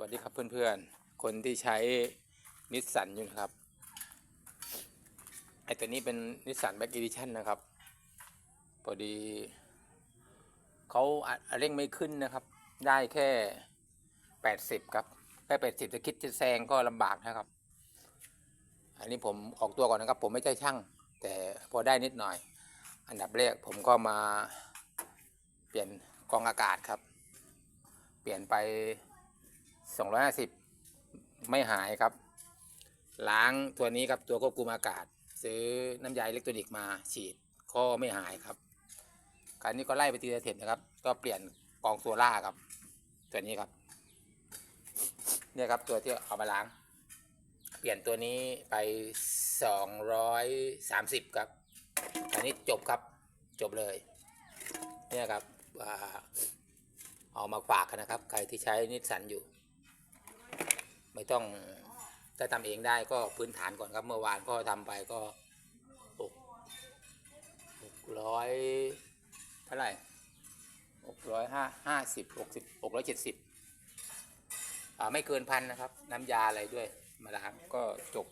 วัสดีครับเพื่อนๆ คนที่ใช้นิสสันอยู่นะครับ ไอตัวนี้เป็นนิสสันแบ็กอีดิชันนะครับ พอดี เขาอะเร่งไม่ขึ้นนะครับ ได้แค่ 80 ครับ แค่ 80 จะคิดจะแซงก็ลำบากนะครับ อันนี้ผมออกตัวก่อนนะครับ ผมไม่ใช่ช่าง แต่พอได้นิดหน่อย อันดับแรกผมก็มาเปลี่ยนกองอากาศครับ เปลี่ยนไป 250 ไม่หายครับ ล้างตัวนี้ครับตัวควบคุมอากาศ ซื้อน้ำยาอิเล็กทรอนิกส์มาฉีดก็ไม่หายครับคราวนี้ก็ไล่ไปทีละเทปนะครับ ก็เปลี่ยนกองโซล่าครับ ตัวนี้ครับ เนี่ยครับตัวที่เอามาล้าง เปลี่ยนตัวนี้ไป 230 ครับอันนี้จบครับจบเลย เนี่ยครับเอามาฝากกันนะครับ ใครที่ใช้นิสสันอยู่ ไม่ต้องถ้าทำเองได้ก็พื้นฐานก่อนครับ เมื่อวานก็ทำไปก็หกหกร้อยเท่าไหร่หกร้อยห้าห้าสิบหกสิบหกร้อยเจ็ดสิบอ่าไม่เกินพันนะครับ น้ำยาอะไรด้วย มาล้างก็จบ